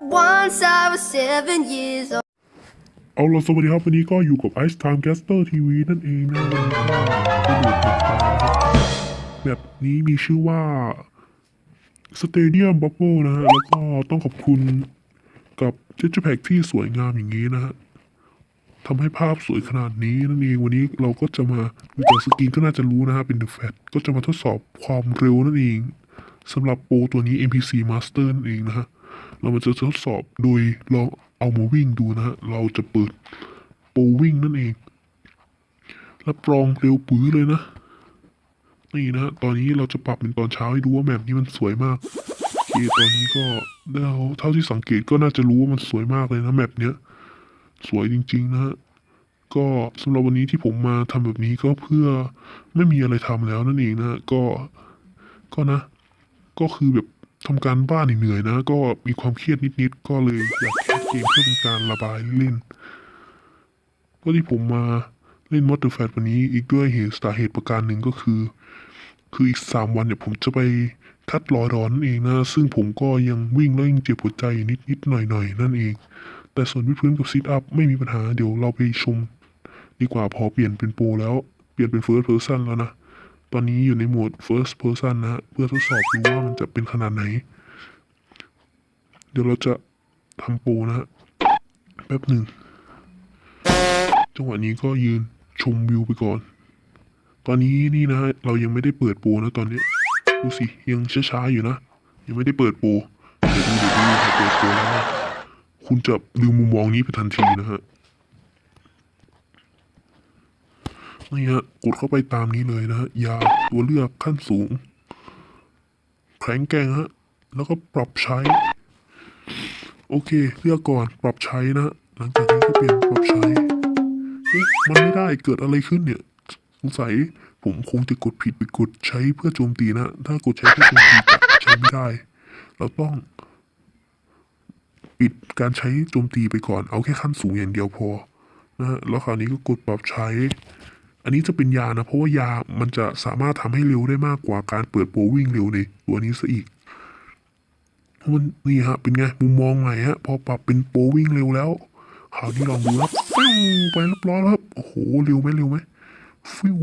Once I was seven years old. เอาล่ะสวัสดีครับ วันนี้ก็อยู่กับ Ice Time Caster TV นั่นเองนะวันนี้ก็สนุกกับตานะครับแบบนี้มีชื่อว่า Stadium Bubble นะฮะ แล้วก็ต้องขอบคุณกับ j e t Pack ที่สวยงามอย่างนี้นะฮะทำให้ภาพสวยขนาดนี้นั่นเองวันนี้เราก็จะมาดูจากสกรีนก็น่าจะรู้นะฮะเป็น The Fat ก็จะมาทดสอบความเร็วนั่นเองสำหรับโปตัวนี้ NPC Master นั่นเองนะฮะ เรามาจะทดสอบโดยลองเอามาวิ่งดูนะฮะ เราจะเปิดโปรวิ่งนั่นเอง รับรองเร็วปื้อเลยนะ นี่นะฮะ ตอนนี้เราจะปรับเป็นตอนเช้าให้ดูว่าแมปนี้มันสวยมากโอเคตอนนี้ก็เราเท่าที่สังเกตก็น่าจะรู้ว่ามันสวยมากเลยนะแมปเนี้ย สวยจริง ๆ นะฮะก็สำหรับวันนี้ที่ผมมาทำแบบนี้ก็เพื่อไม่มีอะไรทำแล้วนั่นเองนะ ก็ก็นะ ก็คือแบบ ทำการบ้านเหนื่อยๆนะ ก็มีความเครียดนิดๆก็เลยอยากเล่นเกมเพื่อเป็นการระบายเล่นก็ที่ผมมาเล่นมอเตอร์แฟวันนี้อีกด้วยเหตุสาเหตุประการหนึ่งก็คือ คืออีกสามวันเนี่ยผมจะไปคัดรอยร้อนนั่นเองนะ ซึ่งผมก็ยังวิ่งแล้วยังเจ็บหัวใจนิดๆหน่อยๆ นั่นเอง แต่ส่วนวิดพื้นกับซิทอัพไม่มีปัญหาเดี๋ยวเราไปชม ดีกว่าพอเปลี่ยนเป็นโปรแล้วเปลี่ยนเป็น first person แล้วนะ ตอนนี้อยู่ในโหมด first person นะ เพื่อทดสอบดูว่ามันจะเป็นขนาดไหน เดี๋ยวเราจะทำปรนะแป๊บหนึ่ง จังหวะนี้ก็ยืนชมวิวไปก่อน ตอนนี้นี่นะเรายังไม่ได้เปิดปรนะตอนนี้ดูสิยังช้าๆอยู่นะ ยังไม่ได้เปิดปรเดี๋ยวดูเดี๋ยวดูเปิดปรแล้วนะคุณจะลืมมุมมองนี้ไปทันทีนะฮะ นี่ฮะกดเข้าไปตามนี้เลยนะฮะยาตัวเลือกขั้นสูงแข็งแกร่งฮะแล้วก็ปรับใช้ โอเค เลือกก่อนปรับใช้นะหลังจากนี้ก็เปลี่ยนปรับใช้มันไม่ได้เกิดอะไรขึ้นเนี่ย สงสัยผมคงจะกดผิดไปกดใช้เพื่อโจมตีนะ ถ้ากดใช้เพื่อโจมตีจะใช้ไม่ได้ เราต้อง ปิดการใช้โจมตีไปก่อน เอาแค่ขั้นสูงอย่างเดียวพอนะแล้วคราวนี้ก็กดปรับใช้ อันนี้จะเป็นยานะ เพราะว่ายามันจะสามารถทำให้เร็วได้มากกว่าการเปิดโปรวิ่งเร็วในตัวนี้ซะอีกมันนี่ฮะ เป็นไง มุมมองใหม่ฮะ พอปรับเป็นโปรวิ่งเร็วแล้วคราวนี้ลองดูครับฟิวไปเรียบร้อยแล้วครับ โอ้โห เร็วไหมเร็วไหมฟิว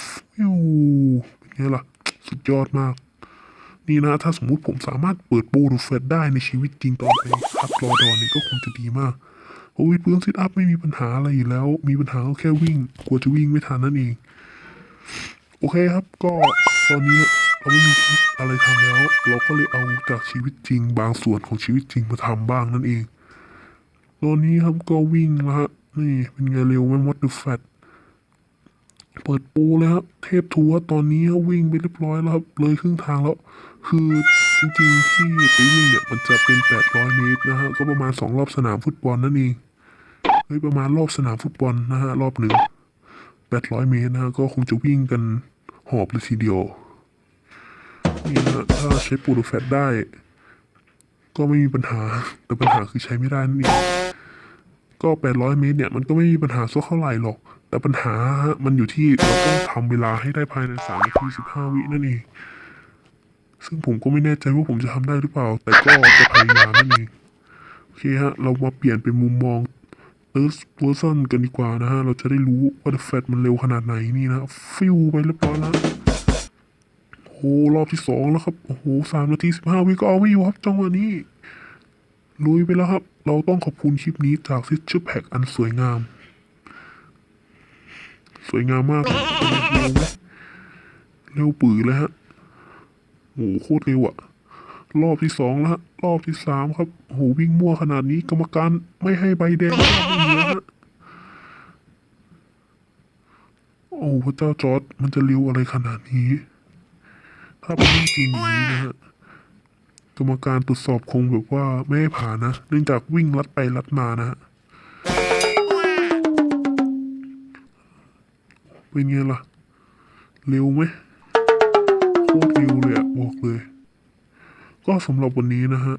ฟิวเป็นไงล่ะ สุดยอดมาก นี่นะ ถ้าสมมุติผมสามารถเปิดโปรดูเฟดได้ในชีวิตจริงตอนไปคัดรอดอนเนี่ยก็คงจะดีมาก โอ้ยเพื่อนซิทอัพไม่มีปัญหาอะไรอยู่แล้ว มีปัญหาก็แค่วิ่ง กลัวจะวิ่งไม่ทันนั่นเอง โอเคครับก็ตอนนี้เราไม่มีอะไรทำแล้ว เราก็เลยเอาจากชีวิตจริง บางส่วนของชีวิตจริงมาทำบ้างนั่นเอง ตอนนี้ครับก็วิ่งแล้วฮะนี่เป็นไงเร็วไหมมดดูแฟตเปิดปรเลยครับเทพทัวตอนนี้วิ่งไปเรียบร้อยแล้วครับเลยครึ่งทางแล้ว คือ จริงๆที่ไปวิ่งเนี่ยมันจะเป็น 800 เมตรนะฮะ ก็ประมาณ 2 รอบสนามฟุตบอลนั่นเองเฮ้ยประมาณรอบสนามฟุตบอลนะฮะ รอบหนึ่งแปดร้อยเมตรนะฮะ ก็คงจะวิ่งกันหอบเลยทีเดียวนี่นะถ้าใช้ปูโรแฟตได้ ก็ไม่มีปัญหา แต่ปัญหาคือใช้ไม่ได้นั่นเองก็แปดร้อยเมตรเนี่ย มันก็ไม่มีปัญหาสักเท่าไหร่หรอก แต่ปัญหาฮะมันอยู่ที่เราต้องทำเวลาให้ได้ภายในสามนาทีสิบห้าวินั่นเอง ซึ่งผมก็ไม่แน่ใจว่าผมจะทำได้หรือเปล่า แต่ก็จะพยายามนั่นเองโอเคฮะ เรามาเปลี่ยนเป็นมุมมองเออเวอร์ซันกันดีกว่านะฮะ เราจะได้รู้ว่าแฟตมันเร็วขนาดไหนนี่นะ ฟิวไปเรียบร้อยแล้วโอ้โหรอบที่สองแล้วครับ โอ้โหสามนาทีสิบห้าวิก็เอาไม่อยู่ครับจังหวะนี้ ลุยไปแล้วครับ เราต้องขอบคุณคลิปนี้จากซิชเชอร์แพ็กอันสวยงาม สวยงามมากเร็วปือเลยฮะ โอ้โหโคตรเร็วอะรอบที่สองแล้วฮะรอบที่สามครับโหวิ่งมั่วขนาดนี้กรรมการไม่ให้ใบแดงเลือฮะโอ้พระเจ้าจอร์ดมันจะเร็วอะไรขนาดนี้ ถ้าเป็นเรื่องจริงอย่างนี้นะฮะกรรมการตรวจสอบคงแบบว่าไม่ให้ผ่านนะเนื่องจากวิ่งลัดไปลัดมานะฮะเป็นไงล่ะ เร็วไหม ก็สำหรับวันนี้นะฮะ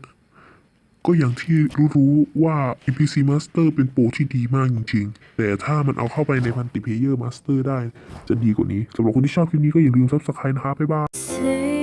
ก็อย่างที่รู้ๆว่า NPC Master เป็นโปรที่ดีมากจริงๆ แต่ถ้ามันเอาเข้าไปในพันติเพเยอร์ Master ได้จะดีกว่านี้สำหรับคนที่ชอบคลิปนี้ก็อย่าลืม Subscribe นะครับบ๊ายบาย